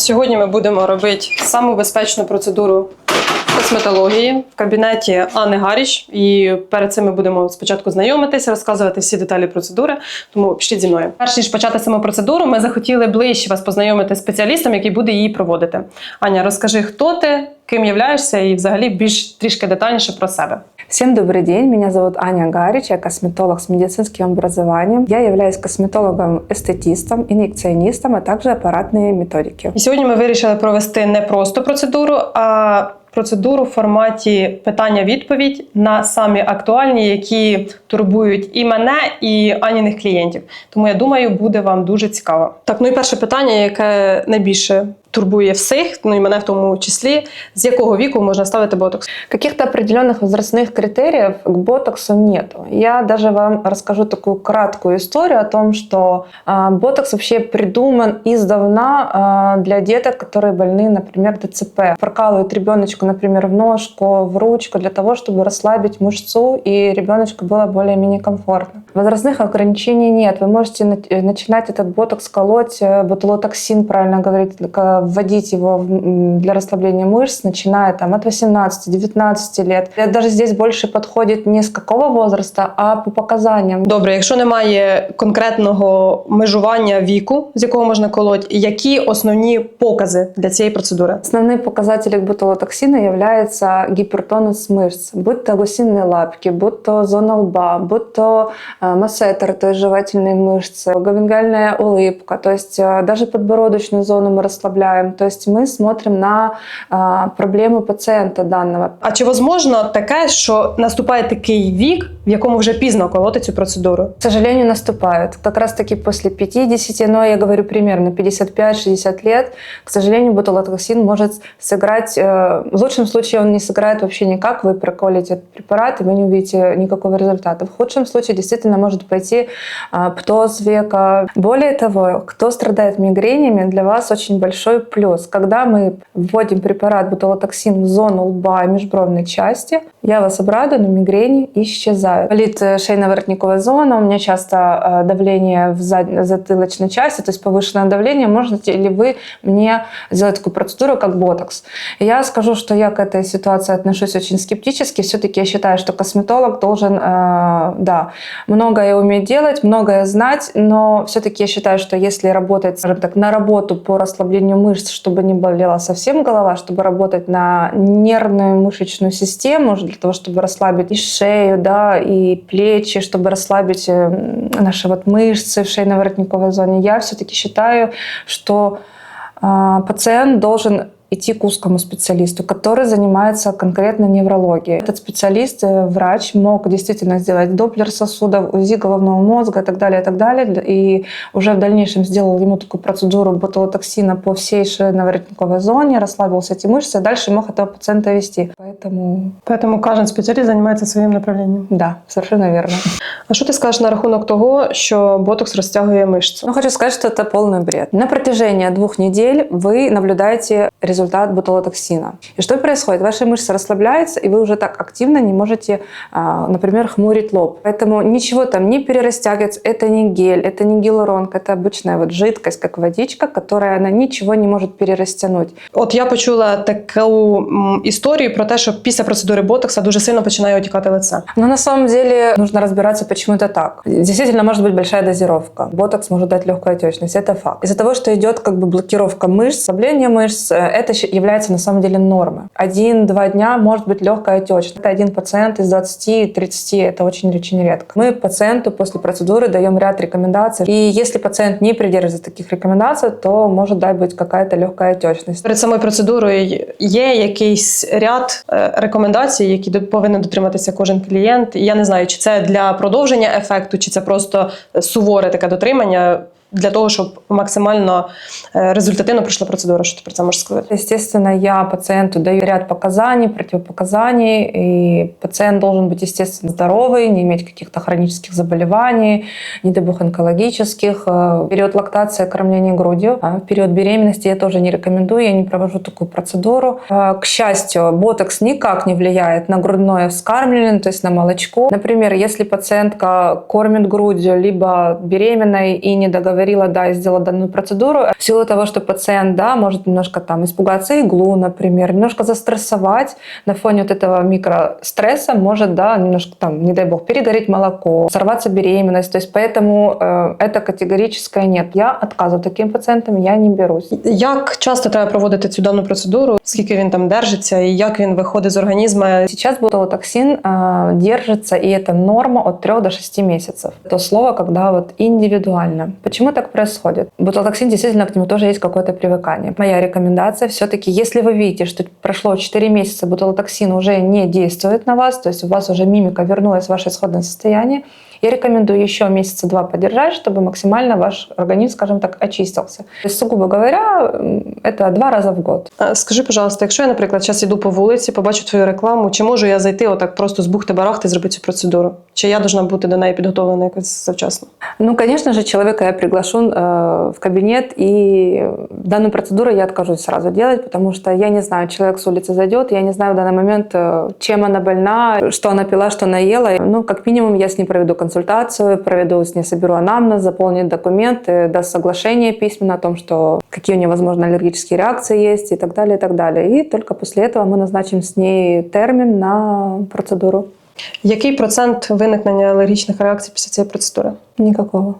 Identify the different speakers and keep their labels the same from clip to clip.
Speaker 1: Сьогодні ми будемо робити саму безпечну процедуру косметології в кабінеті Анни Гаріч. І перед цим ми будемо спочатку знайомитися, розказувати всі деталі процедури. Тому пішіть зі мною. Перш ніж почати саму процедуру, ми захотіли ближче вас познайомити з спеціалістом, який буде її проводити. Аня, розкажи, хто ти, ким являєшся, і взагалі більш трішки детальніше про себе.
Speaker 2: Всем добрый день, меня зовут Аня Гарич, я косметолог с медицинским образованием. Я являюсь косметологом-эстетистом, инъекционистом, а также аппаратные методики.
Speaker 1: І сьогодні ми вирішили провести не просто процедуру, а процедуру в форматі питання-відповідь на самі актуальні, які турбують і мене, і Аніних клієнтів. Тому я думаю, буде вам дуже цікаво. Так, ну і перше питання, яке найбільше турбує всіх, ну і мене в тому числі, з якого віку можна ставити ботокс?
Speaker 2: Каких-то определенных возрастных критериев к ботоксу нету. Я даже вам расскажу такую краткую историю о том, что а, ботокс вообще придуман издавна а, для деток, которые больны, например, ДЦП. Прокалывают ребеночку, например, в ножку, в ручку для того, чтобы расслабить мышцу и ребеночку было более-менее комфортно. Возрастных ограничений нет. Вы можете на- э, начинать этот ботокс колоть, э, ботулотоксин, правильно говорить, к- вводить его в- м, для расслабления мышц, начиная там от 18-19 лет. И Даже здесь больше подходит не с какого возраста, а по показаниям.
Speaker 1: Добре, якщо немає конкретного межування віку, з якого можна колоть, які основні покази для цієї процедури?
Speaker 2: Основные показатели ботулотоксина являются гипертонус мышц, будь то гусиные лапки, будь то зона лба, будь то э, массетер, то есть жевательные мышцы, говенгальная улыбка, то есть э, даже подбородочную зону мы расслабляем. То есть мы смотрим на э, проблемы пациента данного.
Speaker 1: А чи возможно таке, що наступає такий вік, в якому вже пізно колоти цю процедуру?
Speaker 2: К сожалению, наступает. Как раз таки после 50, но я говорю примерно 55-60 лет, к сожалению, ботулотоксин может сыграть, э, в лучшем случае он не сыграет вообще никак, вы проколите этот препарат, и вы не увидите никакого результата. В худшем случае действительно может пойти а, птоз века. Более того, кто страдает мигренями, для вас очень большой плюс. Когда мы вводим препарат ботулотоксин в зону лба и межбровной части, я вас обрадую, но мигрени исчезают. Болит э, шейно-воротниковая зона, у меня часто э, давление в зад- затылочной части, то есть повышенное давление. Можете ли вы мне сделать такую процедуру, как ботокс? Я скажу, что я к этой ситуации отношусь очень скептически. Все-таки я считаю, что косметолог должен, э, да, многое уметь делать, многое знать, но все-таки я считаю, что если работать, скажем так, на работу по расслаблению мышц, чтобы не болела совсем голова, чтобы работать на нервную мышечную систему, для того, чтобы расслабить и шею, да, и плечи, чтобы расслабить э, наши вот мышцы в шейно-воротниковой зоне, я все-таки считаю, что а, пациент должен идти к узкому специалисту, который занимается конкретно неврологией. Этот специалист, э, врач, мог действительно сделать доплер сосудов, УЗИ головного мозга и так далее, и так далее. И уже в дальнейшем сделал ему такую процедуру ботулотоксина по всей шейно-воротниковой зоне, расслабился эти мышцы, и дальше мог этого пациента вести. Поэтому,
Speaker 1: Тому кожен спеціаліст займається своїм направленням.
Speaker 2: да, совершенно верно.
Speaker 1: А що ти скажеш на рахунок того, що ботокс розтягує мишцю?
Speaker 2: Ну, хочу сказать, что это полный бред. На протяжении двух недель вы наблюдаете результат ботулотоксина. И что происходит? Ваши мышцы расслабляются, и вы уже так активно не можете, а, например, хмурить лоб. Поэтому ничего там не перерастягивается. Это не гель, это не гиалуронка, это обычная вот жидкость, как водичка, которая она ничего не может перерастянуть.
Speaker 1: От я почула таку м, історію про те, що після процедури ботокса дуже сильно починає отікати лице.
Speaker 2: Но на самом деле нужно разбираться, почему это так. Действительно, может быть большая дозировка. Ботокс может дать легкую отечность, это факт. Из-за того, что идет как бы блокировка мышц, ослабление мышц, э, это щ- является на самом деле нормой. Один-два дня может быть легкая отечность. Это один пациент из 20-30, это очень-очень редко. Мы пациенту после процедуры даем ряд рекомендаций. И если пациент не придерживается таких рекомендаций, то может да, быть какая-то легкая отечность.
Speaker 1: Перед самою процедурою є якийсь ряд е, рекомендацій, які до- повинен дотриматися кожен клієнт. І я не знаю, чи це для продовження ефекту, чи це просто суворе таке дотримання Для того, щоб максимально результативно пройшла процедура. Що ти про це можеш сказати?
Speaker 2: Естественно, я пациенту даю ряд показаний, противопоказаний, и пациент должен быть, естественно, здоровый, не иметь каких-то хронических заболеваний, не дай бог онкологических. Э, В период лактации кормления грудью, а в период беременности я тоже не рекомендую, я не провожу такую процедуру. Э, К счастью, ботокс никак не влияет на грудное вскармливание, то есть на молочко. Например, если пациентка кормит грудью, либо беременной и не договорилась говорила, да, и сделала данную процедуру. В силу того, что пациент, да, может немножко там испугаться иглу, например, немножко застрессовать на фоне вот этого микростресса, может, да, немножко там, не дай бог, перегореть молоко, сорваться беременность. То есть поэтому э, это категорическое нет. Я отказываю таким пациентам, я не берусь.
Speaker 1: Як часто треба проводити цю дану процедуру? Скільки він там держиться, і як він виходить з організму?
Speaker 2: Сейчас ботулотоксин э, держится, и это норма от 3 до 6 месяцев. То слово, когда вот индивидуально. Почему так происходит? Ботулотоксин действительно к нему тоже есть какое-то привыкание. Моя рекомендация все-таки, если вы видите, что прошло 4 месяца, ботулотоксин уже не действует на вас, то есть у вас уже мимика вернулась в ваше исходное состояние, я рекомендую еще месяца два подержать, чтобы максимально ваш организм, скажем так, очистился. То есть, сугубо говоря, м, это два раза в год.
Speaker 1: А, Скажи, пожалуйста, якщо я, наприклад, зараз іду по вулиці, побачу твою рекламу, чи можу я зайти отак просто з бухти-барахти і зробити цю процедуру? Чи я должна бути до неї підготовлена якось завчасно?
Speaker 2: Ну, конечно же, человека я приглашу э, в кабинет, и данную процедуру я откажусь сразу делать, потому что я не знаю, человек с улицы зайдет, я не знаю в данный момент, э, чем она больна, что она пила, что она ела. Ну, как минимум, я с ней проведу консультацию, проведу с ней, соберу анамнез, заполнит документы, даст соглашение письменно о том, что какие у нее, возможно, аллергические реакции есть и так далее, и так далее. И только после этого мы назначим с ней термин на процедуру.
Speaker 1: Який процент виникнення алергічних реакцій після цієї процедури?
Speaker 2: Никакого.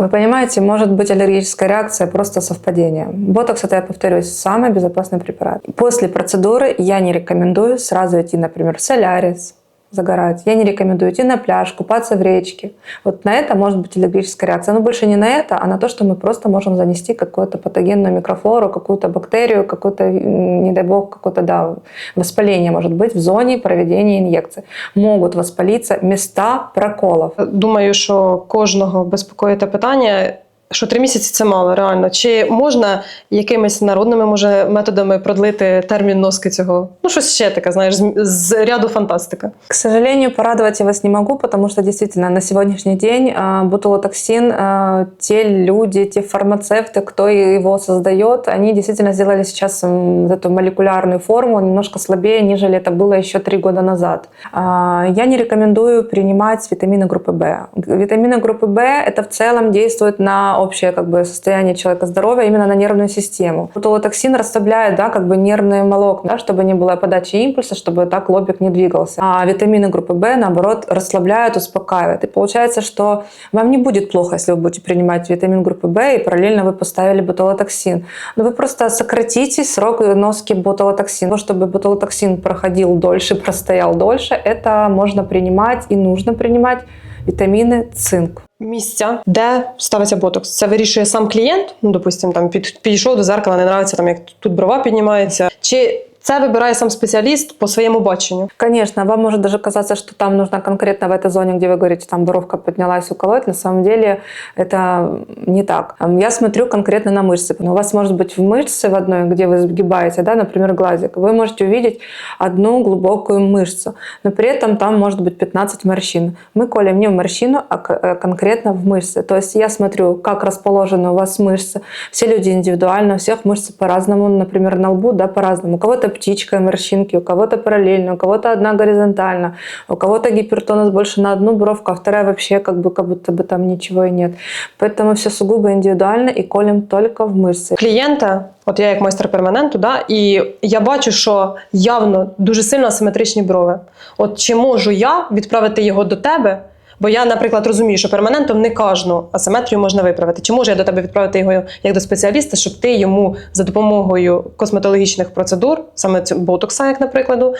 Speaker 2: Вы понимаете, может быть аллергическая реакция, просто совпадение. Ботокс, это, я повторюсь, самый безопасный препарат. После процедуры я не рекомендую сразу идти, например, в солярис, загорать. Я не рекомендую идти на пляж, купаться в речке. Вот на это может быть аллергическая реакция. Но больше не на это, а на то, что мы просто можем занести какую-то патогенную микрофлору, какую-то бактерию, какую-то, не дай бог, какое-то, да, воспаление может быть в зоне проведения инъекций. Могут воспалиться места проколов.
Speaker 1: Думаю, що кожного безпокоїть те питання Що три місяці це мало, реально. Чи можна якимись народними може методами продлити термін носки цього? Ну, щось ще таке, знаєш, з, з ряду фантастика.
Speaker 2: К сожалению, порадовать я вас не могу, потому что действительно на сегодняшний день а, бутулотоксин, а, те люди, те фармацевты, кто его создает, они действительно сделали сейчас м, вот эту молекулярную форму немножко слабее, нежели это было еще три года назад. А, Я не рекомендую принимать витамины группы В. Витамины группы В это в целом действует на общее как бы, состояние человека здоровья, именно на нервную систему. Бутулотоксин расслабляет да, как бы нервные волокна, да, чтобы не было подачи импульса, чтобы так лобик не двигался. А витамины группы В, наоборот, расслабляют, успокаивают. И получается, что вам не будет плохо, если вы будете принимать витамин группы В, и параллельно вы поставили бутулотоксин. Но вы просто сократите срок носки бутулотоксина. Чтобы бутулотоксин проходил дольше, простоял дольше, это можно принимать и нужно принимать витамины цинк
Speaker 1: Місця, де ставиться ботокс. Це вирішує сам клієнт. Ну, допустимо, там під, підійшов до зеркала, не нравиться, там як тут брова піднімається. Чи це вибирає сам спеціаліст по своєму баченню?
Speaker 2: Конечно, вам может даже казаться, что там нужно конкретно в этой зоне, где вы говорите, там боровка поднялась, уколоть. На самом деле это не так. Я смотрю конкретно на мышцы. У вас может быть в мышце в одной, где вы сгибаете, да, например, глазик, вы можете увидеть одну глубокую мышцу, но при этом там может быть 15 морщин. Мы колем не в морщину, а к- э, конкретно в мышцы. То есть я смотрю, как расположены у вас мышцы. Все люди индивидуально, у всех мышцы по-разному, например, на лбу, да, по-разному. У кого-то птичка, морщинки, у кого-то параллельно, у кого-то одна горизонтально, у кого-то гипертонус больше на одну бровку, а вторая вообще как бы как будто бы там ничего и нет. Поэтому все сугубо индивидуально и колем только в мышцы.
Speaker 1: Клієнта, от я як майстер перманенту, да, і я бачу, що явно дуже сильно асиметричні брови. От чи можу я відправити його до тебе? Бо я, наприклад, розумію, що перманентом не кожну асиметрію можна виправити. Чи можу я до тебе відправити його як до спеціаліста, щоб ти йому за допомогою косметологічних процедур, саме ботокса, як наприклад,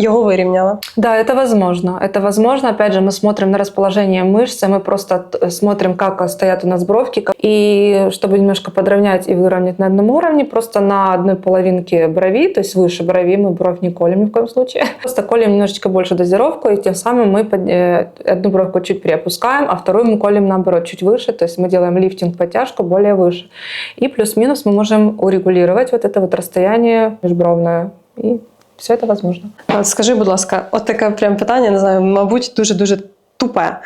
Speaker 1: е, його вирівняла?
Speaker 2: Да, это возможно. Это возможно. Опять же, мы смотрим на расположение мышц, мы просто т- смотрим, как стоят у нас бровки. И чтобы немножко подровнять и выровнять на одном уровне, просто на одной половинке брови, то есть выше брови, мы бровь не колем ни в коем случае. Просто колем немножечко больше дозировку, и тем самым мы э, одну бровку чуть приопускаем, а вторую мы колем наоборот чуть выше, то есть мы делаем лифтинг, подтяжку более выше. И плюс-минус мы можем урегулировать вот это вот расстояние межбровное. И все это возможно.
Speaker 1: От Скажи, будь ласка, от таке прям питання, не знаю, мабуть, дуже дуже тупе.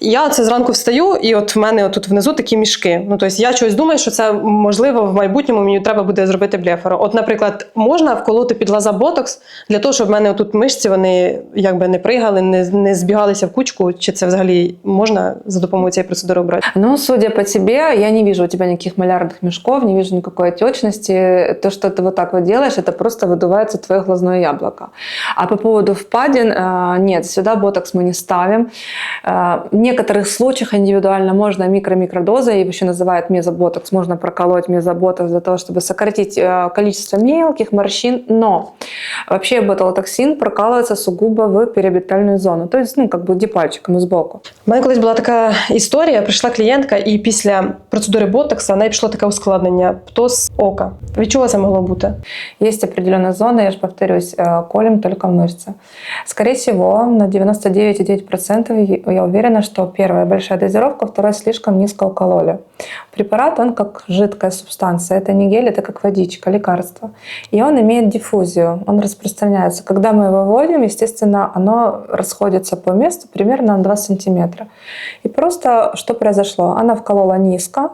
Speaker 1: Я це зранку встаю, і от в мене тут внизу такі мішки. Ну, тобто я чогось думаю, що це можливо в майбутньому мені треба буде зробити блефору. От, наприклад, можна вколоти під глаза ботокс для того, щоб в мене тут мишці вони якби не пригали, не, не збігалися в кучку. Чи це взагалі можна за допомогою цієї процедури обрати?
Speaker 2: Ну, судя по тебе, я не вижу у тебя никаких малярных мешков, не вижу никакой отечности. То, что ты вот так вот делаешь, это просто выдувается твое глазное яблоко. А по поводу впадин, э, нет, сюда ботокс мы не ставим. Э, В некоторых случаях индивидуально можно микро-микродозой, его еще называют мезоботокс, можно проколоть мезоботокс для того, чтобы сократить э, количество мелких морщин, но вообще ботулотоксин прокалывается сугубо в периорбитальную зону, то есть, ну, как бы дипальчиком сбоку.
Speaker 1: У мене колись була така історія. Прийшла клієнтка, і після процедури ботокса в неї пішло таке ускладнення птоз ока. Від чого це могло бути?
Speaker 2: Есть определенная зона, я же повторюсь, э, колем только мышцы. Скорее всего, на 99,9% я уверена, что первая большая дозировка, вторая слишком низко укололи. Препарат, он как жидкая субстанция, это не гель, это как водичка, лекарство. И он имеет диффузию, он распространяется. Когда мы его вводим, естественно, оно расходится по месту примерно на 2 сантиметра. И просто что произошло? Она вколола низко,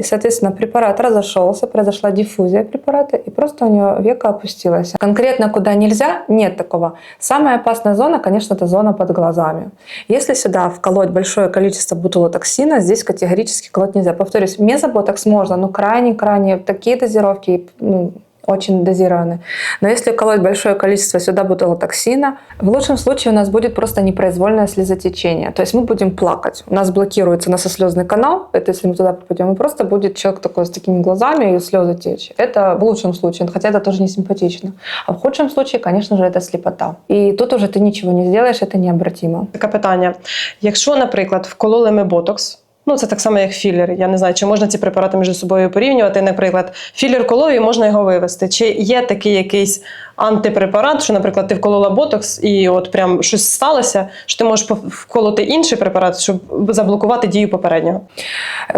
Speaker 2: и, соответственно, препарат разошелся, произошла диффузия препарата, и просто у нее века опустилось. Конкретно куда нельзя, нет такого. Самая опасная зона, конечно, это зона под глазами. Если сюда вколоть большое количество бутулотоксина, здесь категорически колоть нельзя. Повторюсь, мезоботокс можно, но крайне-крайне такие дозировки ну, очень дозированы. Но если колоть большое количество сюда бутулотоксина, в лучшем случае у нас будет просто непроизвольное слезотечение. То есть мы будем плакать. У нас блокируется носослезный канал. Это если мы туда попадем. И просто будет человек такой с такими глазами и слезы течь. Это в лучшем случае, хотя это тоже не симпатично. А в худшем случае, конечно же, это слепота. И тут уже ты ничего не сделаешь, это необратимо.
Speaker 1: Таке питання. Якщо, наприклад, вкололи ми ботокс, ну це так само, як філер. Я не знаю, чи можна ці препарати між собою порівнювати. Наприклад, філер колов і можна його вивести. Чи є такий якийсь антипрепарат, що, наприклад, ти вколола ботокс, і от прям щось сталося, що ти можеш пов- вколоти інший препарат, щоб заблокувати дію попереднього.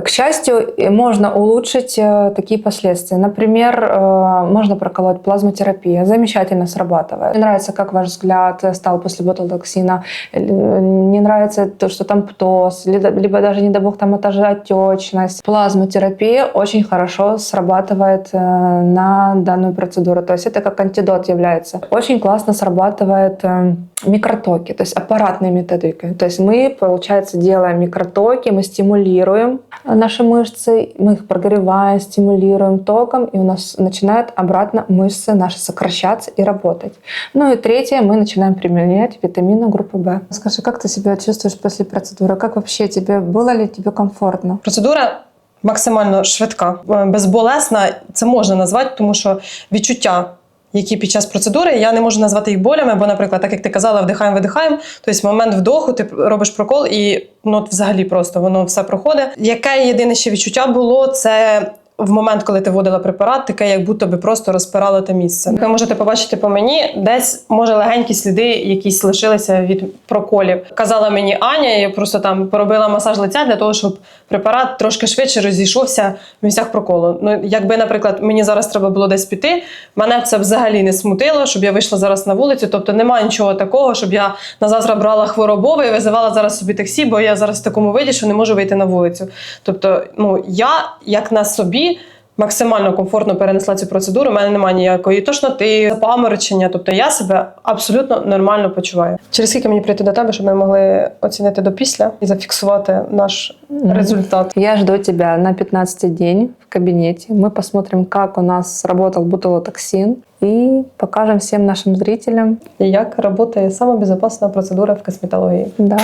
Speaker 2: К счастью, и можно улучшить э, такие последствия. Например, э, можно проколоть плазмотерапия. Замечательно срабатывает. Мне нравится, как ваш взгляд стал после ботулотоксина. Э, Не нравится то, что там птоз, либо либо даже, не дай бог, там это же отечность. Плазмотерапия очень хорошо срабатывает э, на данную процедуру. То есть это как антидот является. Очень классно срабатывает э, микротоки, то есть аппаратной методикой. То есть мы, получается, делаем микротоки, мы стимулируем наши мышцы, мы их прогреваем, стимулируем током, и у нас начинают обратно мышцы наши сокращаться и работать. Ну и третье, мы начинаем применять витамины группы В. Скажи, как ты себя чувствуешь после процедуры? Как вообще тебе, было ли тебе комфортно?
Speaker 1: Процедура максимально швидка, е, безболесна. Це можна назвати, тому що відчуття. Які під час процедури я не можу назвати їх болями, бо, наприклад, так як ти казала, вдихаємо, видихаємо. Тобто, момент вдоху ти робиш прокол, і ну, взагалі просто воно все проходить. Яке єдине ще відчуття було, це в момент, коли ти вводила препарат, таке, як будто би просто розпирало те місце. Ви можете побачити по мені, десь може легенькі сліди, якісь лишилися від проколів. Казала мені Аня, я просто там поробила масаж лиця для того, щоб препарат трошки швидше розійшовся в місцях проколу. Ну, якби, наприклад, мені зараз треба було десь піти, мене це взагалі не смутило, щоб я вийшла зараз на вулицю. Тобто немає нічого такого, щоб я на завтра брала хворобове і визивала зараз собі таксі, бо я зараз в такому виді, що не можу вийти на вулицю. Тобто, ну я як на собі. Максимально комфортно перенесла цю процедуру. У мене немає ніякої тошноти, запаморочення. Тобто я себе абсолютно нормально почуваю. Через скільки мені прийти до тебе, щоб ми могли оцінити до після і зафіксувати наш результат?
Speaker 2: Я жду тебя на 15 день в кабинете. Мы посмотрим, как у нас сработал бутулотоксин и покажем всем нашим зрителям.
Speaker 1: Як працює сама безпечна процедура в косметології.
Speaker 2: Да.